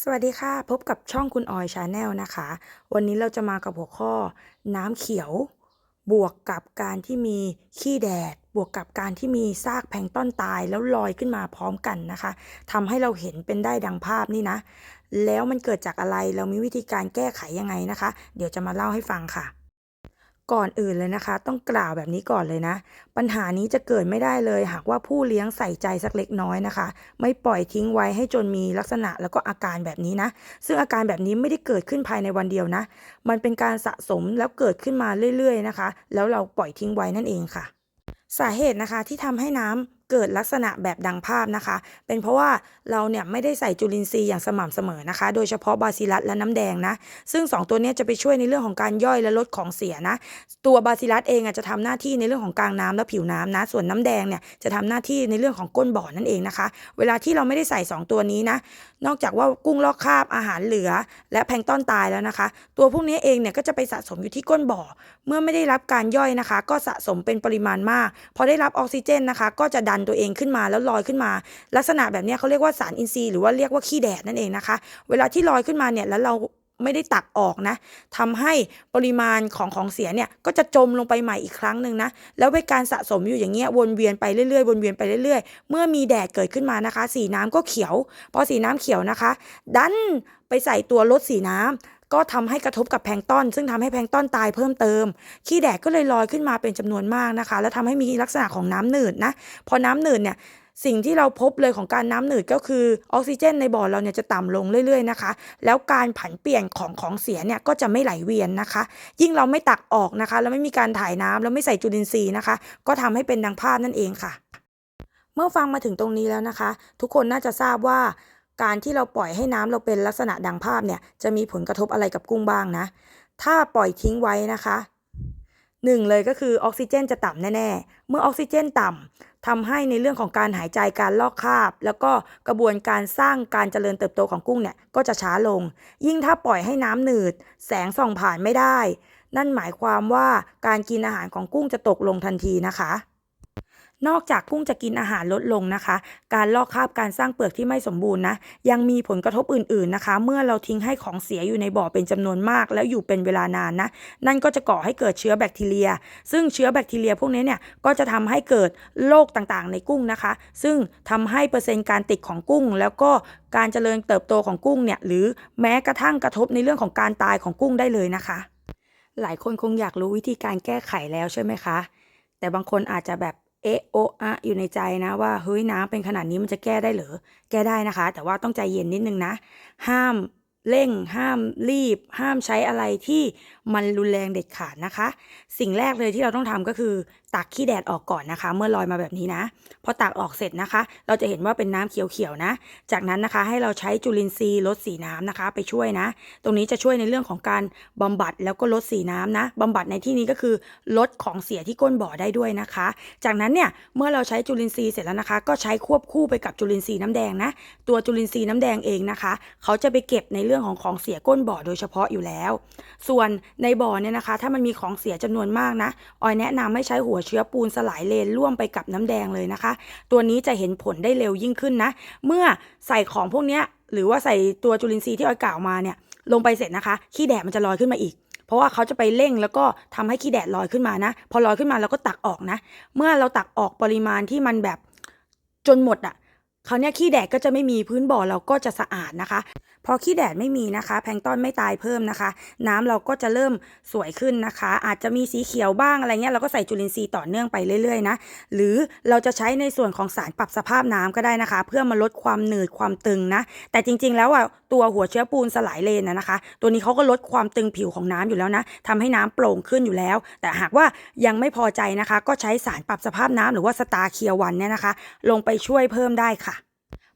สวัสดีค่ะ พบกับช่องคุณออยชาแนลนะคะ วันนี้เราจะมากับหัวข้อ น้ำเขียว บวกกับการที่มีขี้แดด บวกกับการที่มีซากแพลงต้นตายแล้วลอยขึ้นมาพร้อมกันนะคะทำให้เราเห็นเป็นได้ดังภาพนี่นะ แล้วมันเกิดจากอะไรเรามีวิธีการแก้ไขยังไงนะคะ เดี๋ยวจะมาเล่าให้ฟังค่ะ ก่อนอื่นเลยนะคะ ต้องกล่าวแบบนี้ก่อนเลยนะ ปัญหานี้จะเกิดไม่ได้เลย หากว่าผู้เลี้ยงใส่ใจสักเล็กน้อยนะคะ ไม่ปล่อยทิ้งไว้ให้จนมีลักษณะแล้วก็อาการแบบนี้นะ ซึ่งอาการแบบนี้ไม่ได้เกิดขึ้นภายในวันเดียวนะ มันเป็นการสะสมแล้วเกิดขึ้นมาเรื่อยๆนะคะ แล้วเราปล่อยทิ้งไว้นั่นเองค่ะ สาเหตุนะคะที่ทำให้น้ำ เกิดลักษณะแบบดังภาพนะคะ เป็นเพราะว่าเราเนี่ยไม่ได้ใส่จุลินทรีย์อย่างสม่ำเสมอนะคะ โดยเฉพาะบาซิลัสและน้ำแดงนะ ซึ่ง 2 ตัวนี้จะไปช่วยในเรื่องของการย่อยและลดของเสียนะ ตัวบาซิลัสเองอจะทำหน้าที่ในเรื่องของกลางน้ำและผิวน้ำนะ ส่วนน้ำแดงเนี่ยจะทำหน้าที่ในเรื่องของก้นบ่อนั่นเองนะคะ เวลาที่เราไม่ได้ใส่ 2 ตัวนี้นะ นอกจากว่ากุ้งลอกคราบอาหารเหลือ และแพลงต้นตายแล้วนะคะ ตัวพวกนี้เองเนี่ยก็จะไปสะสมอยู่ที่ก้นบ่อ เมื่อไม่ได้รับการย่อยนะคะ ก็สะสมเป็นปริมาณมาก พอได้รับออกซิเจนนะคะ ก็จะดันตัวเองขึ้นมาแล้วลอยขึ้นมา ลักษณะแบบนี้เขาเรียกว่าสารอินทรีย์หรือว่าเรียกว่าขี้แดดนั่นเองนะคะ เวลาที่ลอยขึ้นมาเนี่ยแล้วเราไม่ได้ตักออกนะทำให้ปริมาณของของเสียเนี่ยก็จะจมลงไปใหม่อีกครั้งหนึ่งนะ แล้วเป็นการสะสมอยู่อย่างเงี้ยวนเวียนไปเรื่อยๆ วนเวียนไปเรื่อยๆ เมื่อมีแดดเกิดขึ้นมานะคะ สีน้ำก็เขียว พอสีน้ำเขียวนะคะ ดันไปใส่ตัวลดสีน้ำ ก็ทำให้กระทบกับแพลงต้น ซึ่งทำให้แพลงต้นตายเพิ่มเติม ขี้แดดก็เลยลอยขึ้นมาเป็นจำนวนมากนะคะ แล้วทำให้มีลักษณะของน้ำหนืดนะ พอน้ำหนืดเนี่ยสิ่งที่เราพบเลยของการน้ำหนืดก็คือออกซิเจนในบ่อเราเนี่ยจะต่ำลงเรื่อยๆนะคะ แล้วการผันเปลี่ยนของของเสียเนี่ยก็จะไม่ไหลเวียนนะคะ ยิ่งเราไม่ตักออกนะคะ แล้วไม่มีการถ่ายน้ำแล้วไม่ใส่จุลินทรีย์นะคะ ก็ทำให้เป็นดังภาพนั่นเองค่ะ เมื่อฟังมาถึงตรงนี้แล้วนะคะ ทุกคนน่าจะทราบว่า การที่เราปล่อยให้น้ำเราเป็นลักษณะดังภาพเนี่ยจะมีผลกระทบอะไรกับกุ้งบ้างนะ ถ้าปล่อยทิ้งไว้นะคะหนึ่งเลยก็คือออกซิเจนจะต่ำแน่ ๆ เมื่อออกซิเจนต่ำทำให้ในเรื่องของการหายใจการลอกคราบ แล้วก็กระบวนการสร้างการเจริญเติบโตของกุ้งเนี่ยก็จะช้าลง ยิ่งถ้าปล่อยให้น้ำหนืด แสงส่องผ่านไม่ได้ นั่นหมายความว่าการกินอาหารของกุ้งจะตกลงทันทีนะคะ นอกจากกุ้งจะกินอาหารลดลงนะคะ การลอกคราบการสร้างเปลือกที่ไม่สมบูรณ์นะยังมีผลกระทบอื่นๆนะคะ เมื่อเราทิ้งให้ของเสียอยู่ในบ่อเป็นจำนวนมาก แล้วอยู่เป็นเวลานานนะ นั่นก็จะก่อให้เกิดเชื้อแบคทีเรีย ซึ่งเชื้อแบคทีเรียพวกนี้เนี่ยก็จะทำให้เกิดโรคต่างๆ ในกุ้งนะคะ ซึ่งทำให้เปอร์เซ็นต์การติดของกุ้ง แล้วก็การเจริญเติบโตของกุ้งเนี่ยหรือแม้กระทั่งกระทบในเรื่องของการตายของกุ้งได้เลยนะคะ หลายคนคงอยากรู้วิธีการแก้ไขแล้วใช่ไหมคะ แต่บางคนอาจจะแบบ เอะโออะอยู่ในใจนะว่าเฮ้ยน้ำเป็นขนาดนี้มันจะแก้ได้เหรอแก้ได้นะคะ แต่ว่าต้องใจเย็นนิดนึงนะ ห้าม เร่ง ห้ามรีบ ห้ามใช้อะไรที่มันรุนแรงเด็ดขาดนะคะ สิ่งแรกเลยที่เราต้องทำก็คือตักขี้แดดออกก่อนนะคะ เมื่อลอยมาแบบนี้นะพอตักออกเสร็จนะคะ เราจะเห็นว่าเป็นน้ำเขียวๆนะ จากนั้นนะคะให้เราใช้จุลินทรีย์ลดสีน้ำนะคะ ไปช่วยนะ ตรงนี้จะช่วยในเรื่องของการบำบัดแล้วก็ลดสีน้ำนะบำบัดในที่นี้ก็คือลดของเสียที่ก้นบ่อได้ด้วยนะคะ จากนั้นเนี่ยเมื่อเราใช้จุลินทรีย์เสร็จแล้วนะคะ ก็ใช้ควบคู่ไปกับจุลินทรีย์น้ำแดงนะ ตัวจุลินทรีย์น้ำแดงเองนะคะ เขาจะไปเก็บในเรื่องื่องของของเสียก้นบ่อโดยเฉพาะอยู่แล้ว ส่วนในบ่อเนี่ยนะคะ ถ้ามันมีของเสียจำนวนมากนะออยแนะนำให้ใช้หัวเชื้อปูนสลายเลนร่วมไปกับน้ำแดงเลยนะคะ ตัวนี้จะเห็นผลได้เร็วยิ่งขึ้นนะ เมื่อใส่ของพวกนี้หรือว่าใส่ตัวจุลินทรีย์ที่ออยกล่าวมาเนี่ยลงไปเสร็จนะคะขี้แดดมันจะลอยขึ้นมาอีกเพราะว่าเขาจะไปเร่งแล้วก็ทำให้ขี้แดดลอยขึ้นมานะ พอลอยขึ้นมาเราก็ตักออกนะ เมื่อเราตักออกปริมาณที่มันแบบจนหมดอะ่ะคราวเนี้ยขี้แดดก็จะไม่มีพื้นบ่อเราก็จะสะอาดนะคะ พอขี้แดดไม่มีนะคะ แพลงต้นไม่ตายเพิ่มนะคะ น้ำเราก็จะเริ่มสวยขึ้นนะคะ อาจจะมีสีเขียวบ้างอะไรเงี้ยเราก็ใส่จุลินทรีย์ต่อเนื่องไปเรื่อยๆนะหรือเราจะใช้ในส่วนของสารปรับสภาพน้ำก็ได้นะคะ เพื่อมาลดความหนืดความตึงนะ แต่จริงๆ แล้วอะตัวหัวเชื้อปูนสลายเลนนะนะคะ ตัวนี้เขาก็ลดความตึงผิวของน้ำอยู่แล้วนะทำให้น้ำโปร่งขึ้นอยู่แล้ว แต่หากว่ายังไม่พอใจนะคะ ก็ใช้สารปรับสภาพน้ำหรือว่าสตาร์เคียววันเนี่ยนะคะ ลงไปช่วยเพิ่มได้ค่ะ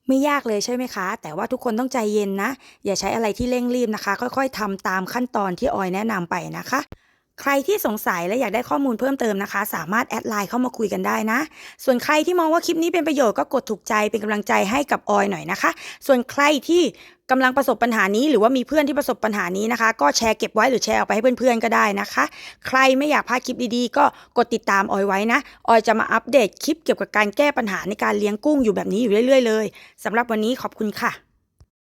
ไม่ยากเลยใช่ไหมคะ แต่ว่าทุกคนต้องใจเย็นนะ อย่าใช้อะไรที่เร่งรีบนะคะ ค่อยๆทำตามขั้นตอนที่ออยแนะนำไปนะคะ ใครที่สงสัยและอยากได้ข้อมูลเพิ่มเติมนะคะ สามารถแอดไลน์เข้ามาคุยกันได้นะ ส่วนใครที่มองว่าคลิปนี้เป็นประโยชน์ก็กดถูกใจเป็นกำลังใจให้กับออยหน่อยนะคะ ส่วนใครที่กำลังประสบปัญหานี้ หรือว่ามีเพื่อนที่ประสบปัญหานี้นะคะ ก็แชร์เก็บไว้หรือแชร์ออกไปให้เพื่อนๆก็ได้นะคะ ใครไม่อยากพลาดคลิปดีๆ ก็กดติดตามออยไว้นะ ออยจะมาอัปเดตคลิปเกี่ยวกับการแก้ปัญหาในการเลี้ยงกุ้งอยู่แบบนี้อยู่เรื่อยๆเลยสำหรับวันนี้ขอบคุณค่ะ